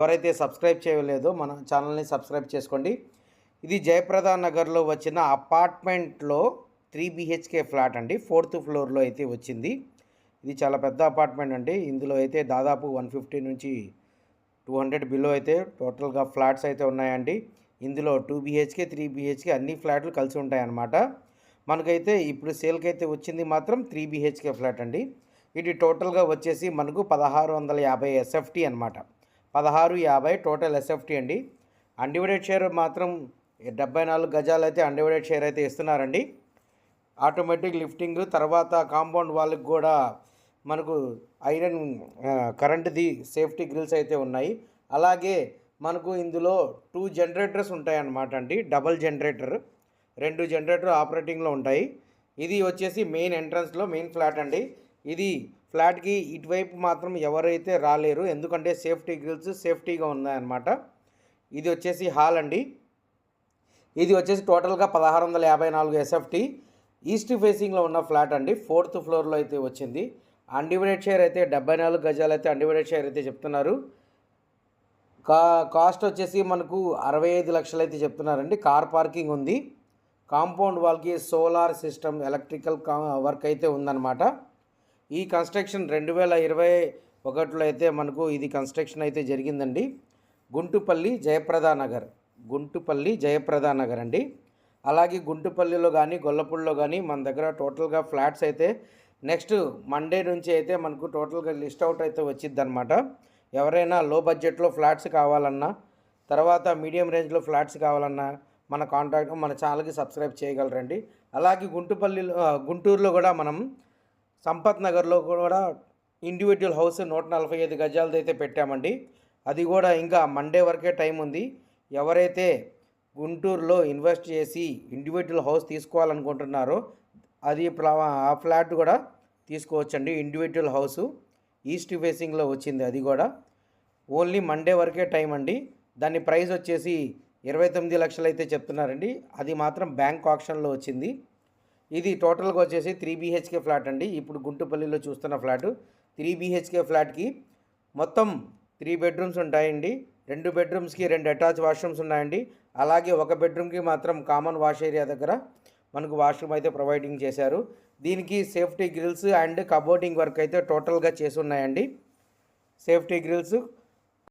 ఎవరైతే సబ్స్క్రైబ్ చేయలేదో మన ఛానల్ని సబ్స్క్రైబ్ చేసుకోండి. ఇది జయప్రద నగర్లో వచ్చిన అపార్ట్మెంట్లో త్రీ బిహెచ్కే ఫ్లాట్ అండి. ఫోర్త్ ఫ్లోర్లో అయితే వచ్చింది. ఇది చాలా పెద్ద అపార్ట్మెంట్ అండి. ఇందులో అయితే దాదాపు వన్ ఫిఫ్టీ నుంచి టూ హండ్రెడ్ బిలో అయితే టోటల్గా ఫ్లాట్స్ అయితే ఉన్నాయండి. ఇందులో టూ బిహెచ్కే త్రీ బిహెచ్కే అన్ని ఫ్లాట్లు కలిసి ఉంటాయన్నమాట. మనకైతే ఇప్పుడు సేల్కి అయితే వచ్చింది మాత్రం త్రీ బిహెచ్కే ఫ్లాట్ అండి. ఇది టోటల్గా వచ్చేసి మనకు పదహారు వందల యాభై ఎస్ఎఫ్టీ అనమాట పదహారు యాభై టోటల్ ఎస్ఎఫ్టీ అండి. అన్డివైడెడ్ షేర్ మాత్రం డెబ్బై నాలుగు గజాలు అయితే అన్డివైడెడ్ షేర్ అయితే ఇస్తున్నారండి. ఆటోమేటిక్ లిఫ్టింగ్ తర్వాత కాంపౌండ్ వాళ్ళకి కూడా మనకు ఐరన్ ఆ, కరెంట్ది సేఫ్టీ గ్రిల్స్ అయితే ఉన్నాయి. అలాగే మనకు ఇందులో టూ జనరేటర్స్ ఉంటాయన్నమాట అండి. డబల్ జనరేటర్ రెండు జనరేటర్ ఆపరేటింగ్లో ఉంటాయి. ఇది వచ్చేసి మెయిన్ ఎంట్రన్స్లో మెయిన్ ఫ్లాట్ అండి. ఇది ఫ్లాట్కి ఇటువైపు మాత్రం ఎవరైతే రాలేరు ఎందుకంటే సేఫ్టీ గ్రిల్స్ సేఫ్టీగా ఉన్నాయన్నమాట. ఇది వచ్చేసి హాల్ అండి. ఇది వచ్చేసి టోటల్గా పదహారు వందల యాభై నాలుగు ఎస్ఎఫ్టీ ఈస్ట్ ఫేసింగ్లో ఉన్న ఫ్లాట్ అండి. ఫోర్త్ ఫ్లోర్లో అయితే వచ్చింది. అన్డివైడెడ్ షేర్ అయితే డెబ్బై నాలుగు గజాలు అయితే అన్డివైడెడ్ షేర్ అయితే చెప్తున్నారు. కా కాస్ట్ వచ్చేసి మనకు అరవై ఐదు లక్షలు అయితే చెప్తున్నారండి. కార్ పార్కింగ్ ఉంది. కాంపౌండ్ వాల్కి సోలార్ సిస్టమ్ ఎలక్ట్రికల్ కా వర్క్ అయితే ఉందన్నమాట. ఈ కన్స్ట్రక్షన్ రెండు వేల ఇరవై ఒకటిలో అయితే మనకు ఇది కన్స్ట్రక్షన్ అయితే జరిగిందండి. గుంటుపల్లి జయప్రద నగర్. గుంటుపల్లి జయప్రద నగర్ అండి. అలాగే గుంటుపల్లిలో కానీ గొల్లపూడిలో కానీ మన దగ్గర టోటల్గా ఫ్లాట్స్ అయితే నెక్స్ట్ మండే నుంచి అయితే మనకు టోటల్గా లిస్ట్ అవుట్ అయితే వచ్చింది అనమాట ఎవరైనా లో బడ్జెట్లో ఫ్లాట్స్ కావాలన్నా తర్వాత మీడియం రేంజ్లో ఫ్లాట్స్ కావాలన్నా మన కాంటాక్ట్ మన ఛానల్కి సబ్స్క్రైబ్ చేయగలరండి. అలాగే గుంటుపల్లిలో గుంటూరులో కూడా మనం సంపత్ నగర్లో కూడా ఇండివిజువల్ హౌస్ నూట నలభై ఐదు గజాలది అయితే పెట్టామండి. అది కూడా ఇంకా మండే వరకే టైం ఉంది. ఎవరైతే గుంటూరులో ఇన్వెస్ట్ చేసి ఇండివిజువల్ హౌస్ తీసుకోవాలనుకుంటున్నారో అది ప్లా- ఆ ఫ్లాట్ కూడా తీసుకోవచ్చండి. ఇండివిజువల్ హౌస్ ఈస్ట్ ఫేసింగ్లో వచ్చింది అది కూడా. ఓన్లీ మండే వరకే టైం అండి. దాని ప్రైస్ వచ్చేసి ఇరవై తొమ్మిది లక్షలు అయితే చెప్తున్నారండి. అది మాత్రం బ్యాంక్ ఆప్షన్లో వచ్చింది. ఇది టోటల్గా వచ్చేసి త్రీ బీహెచ్కే ఫ్లాట్ అండి. ఇప్పుడు గుంటుపల్లిలో చూస్తున్న ఫ్లాట్. త్రీ బీహెచ్కే ఫ్లాట్కి మొత్తం త్రీ బెడ్రూమ్స్ ఉంటాయండి. రెండు బెడ్రూమ్స్కి రెండు అటాచ్ వాష్రూమ్స్ ఉన్నాయండి. అలాగే ఒక బెడ్రూమ్కి మాత్రం కామన్ వాష్ ఏరియా దగ్గర మనకు వాష్రూమ్ అయితే ప్రొవైడింగ్ చేశారు. దీనికి safety grills and cupboarding work అయితే టోటల్గా చేసి ఉన్నాయండి. Safety grills